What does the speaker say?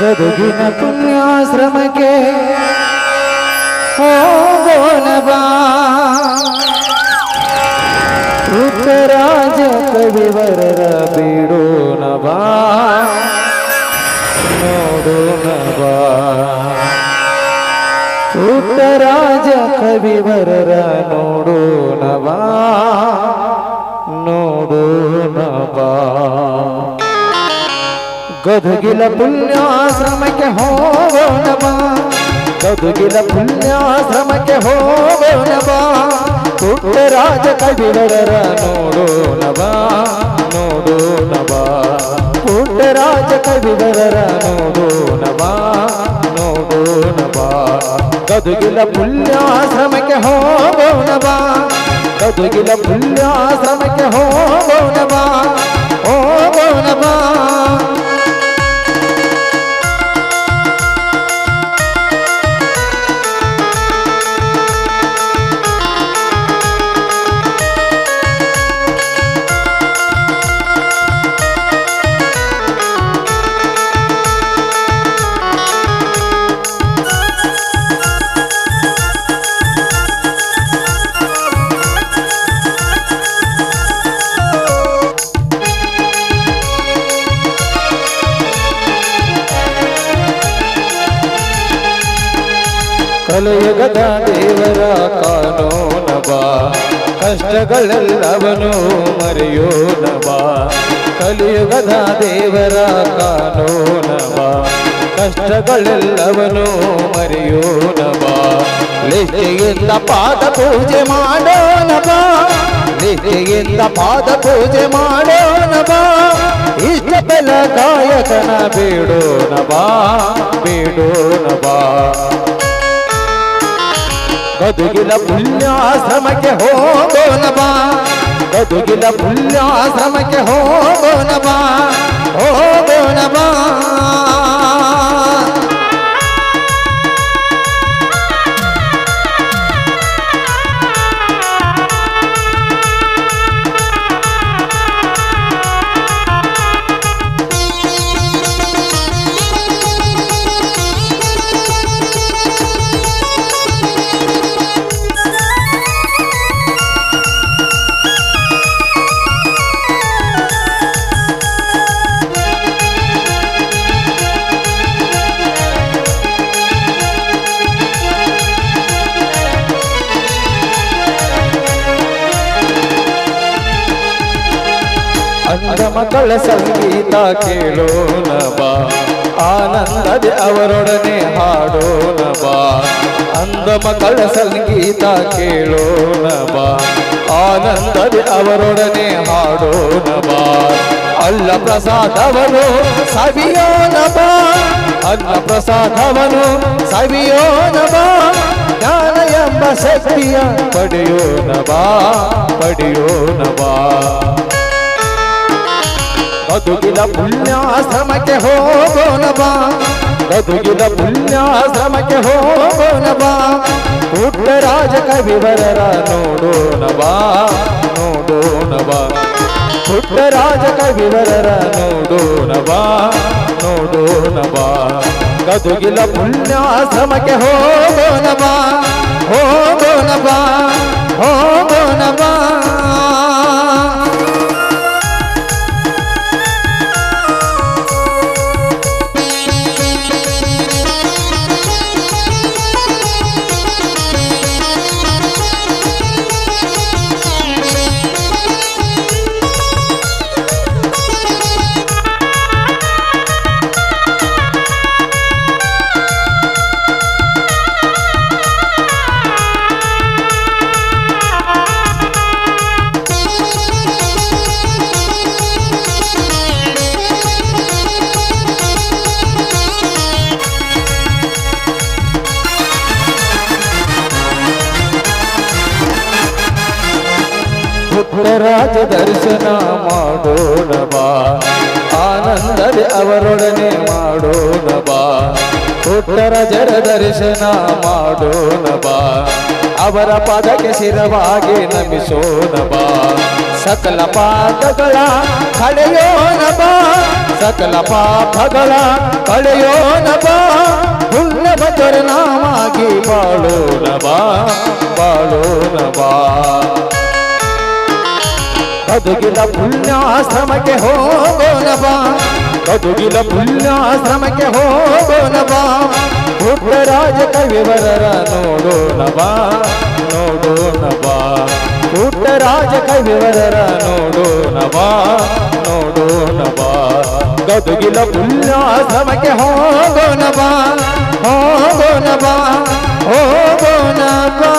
ಗದುಗಿನ ಪುಣ್ಯಾಶ್ರಮಕ್ಕೆ ಹೋಗೋಣ ಬಾ ಉತ್ತರಾಜ ಕವಿವರರ ಬಿಡೋಣ ಬಾ ನೋಡೋಣ ಬಾ ಉತ್ತರಾಜ ಕವಿವರರ ನೋಡೋಣ ಬಾ ನೋಡೋಣ ಬಾ ಗದುಗಿಲ ಪುಣ್ಯಾಶ್ರಮಕ್ಕೆ ಹೋಗೋಣ ಬಾ ಗದುಗಿಲ ಪುಣ್ಯಾಶ್ರಮಕ್ಕೆ ಹೋಗೋಣ ಬಾ ಪುಟ್ಟರಾಜ ಕವಿವರರ ನೋಡೋಣ ಬಾ ನೋಡೋಣ ಬಾ ಪುಟ್ಟರಾಜ ಕವಿವರರ ನೋಡೋಣ ಬಾ ನೋಡೋಣ ಬಾ ಗದುಗಿಲ ಪುಣ್ಯಾಶ್ರಮಕ್ಕೆ ಹೋಗೋಣ ಬಾ ಗದುಗಿಲ ಪುಣ್ಯಾಶ್ರಮಕ್ಕೆ ಹೋಗೋಣ ಬಾ ಹೋಗೋಣ ಬಾ ಕಲಿಯುಗದ ದೇವರ ಕಾನೂನ ಬಾ ಕಷ್ಟಗಳೆಲ್ಲವನು ಮರೆಯೋಣ ಬಾ ಕಲಿಯುಗದ ದೇವರ ಕಾನೂನ ಬಾ ಕಷ್ಟಗಳೆಲ್ಲವನು ಮರೆಯೋಣ ಬಾ ಲಿಷ್ಟಿಯಿಂದ ಪಾದ ಪೂಜೆ ಮಾಡೋಣ ಬಾ ಲಿಷ್ಟಿಯಿಂದ ಪಾದ ಪೂಜೆ ಮಾಡೋಣ ಬಾ ಇಷ್ಟ ಬೆಲ ಗಾಯಕನ ಬೇಡೋಣ ಬಾ ಬೇಡೋಣ ಬಾ ಗದುಗಿಲ ಪುಣ್ಯಾಶ್ರಮಕ್ಕೆ ಹೋಗೋಣ ಬಾ ಗದುಗಿಲ ಪುಣ್ಯಾಶ್ರಮಕ್ಕೆ ಹೋಗೋಣ ಬಾ ಹೋಗೋಣ ಮಕ್ಕಳ ಸಂಗೀತ ಕೇಳೋಣ ಬಾ ಆನಂದದೆ ಅವರೊಡನೆ ಹಾಡೋಣ ಬಾ ಅಂದ ಮಕ್ಕಳ ಸಂಗೀತ ಕೇಳೋಣ ಬಾ ಆನಂದದೆ ಅವರೊಡನೆ ಹಾಡೋಣ ಅಲ್ಲ ಪ್ರಸಾದವನು ಸವಿಯೋಣ ಬಾ ಅನ್ನ ಪ್ರಸಾದವನು ಸವಿಯೋಣ ಬಾ ಜ್ಞಾನ ಎಂಬ ಶಕ್ತಿಯ ಪಡೆಯೋಣ ಬಾ ಗದುಗಿಲ ಪುಣ್ಯಾಶ್ರಮಕ್ಕೆ ಹೋಗೋಣ ಬಾ. ಗದುಗಿಲ ಪುಣ್ಯಾಶ್ರಮಕ್ಕೆ ಹೋಗೋಣ ಬಾ. ಪುಟ್ಟರಾಜ ಕವಿವರರ ನೋಡೋಣ ಬಾ. ನೋಡೋಣ ಬಾ. ಪುಟ್ಟರಾಜ ಕವಿವರರ ನೋಡೋಣ ಬಾ. ನೋಡೋಣ ಬಾ. ಪುಣ್ಯಾಶ್ರಮಕ್ಕೆ ಹೋಗೋಣ ಬಾ. ಬಾ. ತ್ರಿಪುರ ರಾಜ ದರ್ಶನ ಮಾಡೋಣ ಬಾ. ಆನಂದದೆ ಅವರೊಡನೆ ಮಾಡೋಣ ಬಾ. ಪುಟ್ಟರ ಜರ ದರ್ಶನ ಮಾಡೋಣ ಬಾ. ಅವರ ಪದಕ್ಕೆ ಶಿರವಾಗಿ ನಮಿಸೋಣ ಬಾ. ಸಕಲ ಪಾಪಗಳ ಕಳೆಯೋಣ ಬಾ. ಸಕಲ ಪಾಪಗಳ ಕಳೆಯೋಣ ಬಾ. ಪುಣ್ಯ ಬಚರನಾಮಾಗಿ ಬಾಳೋಣ ಬಾ. ಬಾಳೋಣ ಬಾ. ಗದುಗಿಲ ಪುಣ್ಯಾಶ್ರಮಕ್ಕೆ ಹೋಗೋಣ ಬಾ ಗದುಗಿಲ ಪುಣ್ಯಾಶ್ರಮಕ್ಕೆ ಹೋಗೋಣ ಬಾ ಪುಟ್ಟರಾಜ ಕವಿವರರ ನೋಡೋಣ ಬಾ ನೋಡೋಣ ಬಾ ಪುಟ್ಟರಾಜ ಕವಿವರರ ನೋಡೋಣ ಬಾ ನೋಡೋಣ ಬಾ ಗದುಗಿಲ ಪುಣ್ಯಾಶ್ರಮಕ್ಕೆ ಹೋಗೋಣ ಬಾ ಹೋಗೋಣ ಬಾ ಹೋಗೋಣ ಬಾ